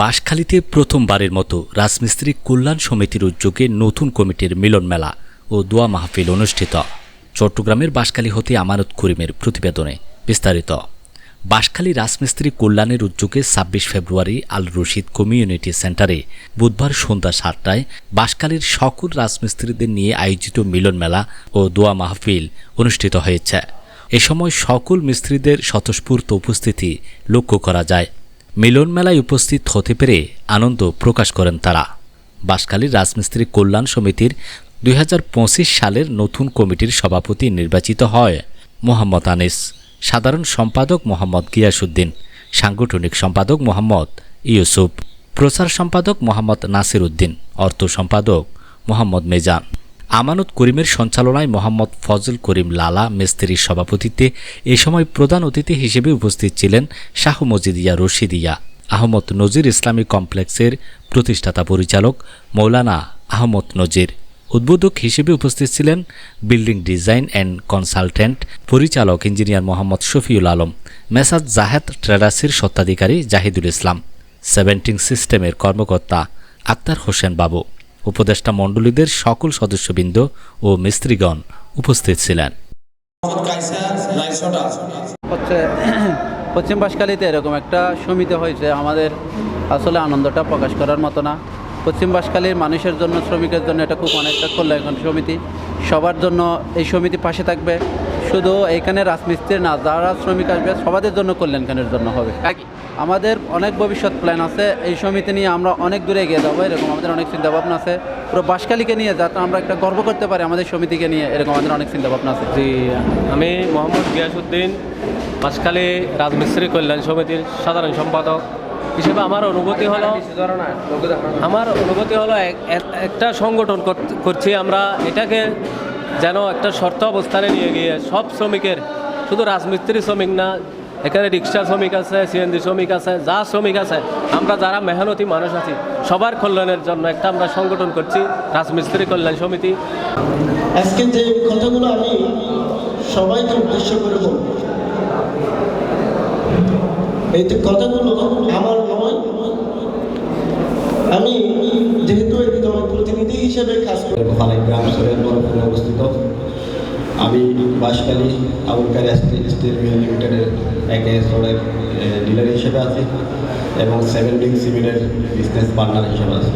বাঁশখালীতে প্রথমবারের মতো রাজমিস্ত্রি কল্যাণ সমিতির উদ্যোগে নতুন কমিটির মিলন মেলা ও দোয়া মাহফিল অনুষ্ঠিত। চট্টগ্রামের বাঁশখালী হতে আমানত করিমের প্রতিবেদনে বিস্তারিত। বাঁশখালী রাজমিস্ত্রি কল্যাণের উদ্যোগে ছাব্বিশ ফেব্রুয়ারি আল রশিদ কমিউনিটি সেন্টারে বুধবার সন্ধ্যা সাতটায় বাঁশখালীর সকল রাজমিস্ত্রিদের নিয়ে আয়োজিত মিলন মেলা ও দোয়া মাহফিল অনুষ্ঠিত হয়েছে। এ সময় সকল মিস্ত্রিদের স্বতঃস্ফূর্ত উপস্থিতি লক্ষ্য করা যায়। মিলন মেলায় উপস্থিত হতে পেরে আনন্দ প্রকাশ করেন তারা। বাঁশখালীর রাজমিস্ত্রি কল্যাণ সমিতির দুই হাজার পঁচিশ সালের নতুন কমিটির সভাপতি নির্বাচিত হয় মোহাম্মদ আনিস, সাধারণ সম্পাদক মোহাম্মদ গিয়াসুদ্দিন সাংগঠনিক সম্পাদক মোহাম্মদ ইউসুফ, প্রচার সম্পাদক মোহাম্মদ নাসির উদ্দিন অর্থ সম্পাদক মোহাম্মদ মেজান। আমানত করিমের সঞ্চালনায় মোহাম্মদ ফজল করিম লালা মিস্ত্রির সভাপতিত্বে এ সময় প্রধান অতিথি হিসেবে উপস্থিত ছিলেন শাহ মজিদিয়া রশিদিয়া, আহমদ নজির ইসলামী কমপ্লেক্সের প্রতিষ্ঠাতা পরিচালক মৌলানা আহমদ নজির। উদ্বোধক হিসেবে উপস্থিত ছিলেন বিল্ডিং ডিজাইন অ্যান্ড কনসালটেন্ট পরিচালক ইঞ্জিনিয়ার মোহাম্মদ শফিউল আলম মেসাজ জাহেদ ট্রেডার্সের স্বত্বাধিকারী জাহিদুল ইসলাম সেভেন্টিং সিস্টেমের কর্মকর্তা আক্তার হোসেন বাবু। উপদেষ্টা মণ্ডলীদের সকল সদস্যবৃন্দ ও মিস্ত্রিগণ উপস্থিত ছিলেন। হচ্ছে পশ্চিম বাসকালীতে এরকম একটা সমিতি হয়েছে আমাদের আসলে আনন্দটা প্রকাশ করার মতো না। পশ্চিম বাসকালীর মানুষের জন্য শ্রমিকের জন্য এটা খুব অনেকটা কল্যাণ সমিতি। সবার জন্য এই সমিতি পাশে থাকবে। শুধু এইখানে রাজমিস্ত্রি না যারা শ্রমিক আসবে সবাদের জন্য কল্যাণখানের জন্য হবে। আমাদের অনেক ভবিষ্যৎ প্ল্যান আছে। এই সমিতি নিয়ে আমরা অনেক দূরে এগিয়ে যাব, এরকম আমাদের অনেক চিন্তা ভাবনা আছে। পুরো বাসকালীকে নিয়ে যাতে আমরা একটা গর্ব করতে পারি আমাদের সমিতিকে নিয়ে, এরকম আমাদের অনেক চিন্তা ভাবনা আছে। জি, আমি মোহাম্মদ গিয়াসুদ্দিন পাঁচখালী রাজমিস্ত্রি কল্যাণ সমিতির সাধারণ সম্পাদক। হিসেবে আমার অনুভূতি হলো, আমার অনুভূতি হলো এক- এক- একটা সংগঠন কর- করছি আমরা, এটাকে যেন একটা শর্ত অবস্থানে নিয়ে গিয়ে সব শ্রমিকের, শুধু রাজমিস্ত্রি শ্রমিক না এখানে রিক্সা শ্রমিক আছে সিএনজি শ্রমিক আছে যা শ্রমিক আছে আমরা যারা মেহনতি মানুষ আছি সবার কল্যাণের জন্য একটা আমরা সংগঠন করছি রাজমিস্ত্রি কল্যাণ সমিতি। আজকে যে কথাগুলো আমি সবাইকে উদ্দেশ্য করে বলব এই যে কথাগুলো আমার নয় আমি যেহেতু এই দলের প্রতিনিধি হিসেবে কাজ করি। গ্রাম অবস্থিত। আমি বাঁশখালী আবুলকার স্টিল মিল লিমিটেডের একে সোলের ডিলার হিসেবে আছি এবং সেভেন ডিং সিমেন্টের বিজনেস পার্টনার হিসেবে আছি।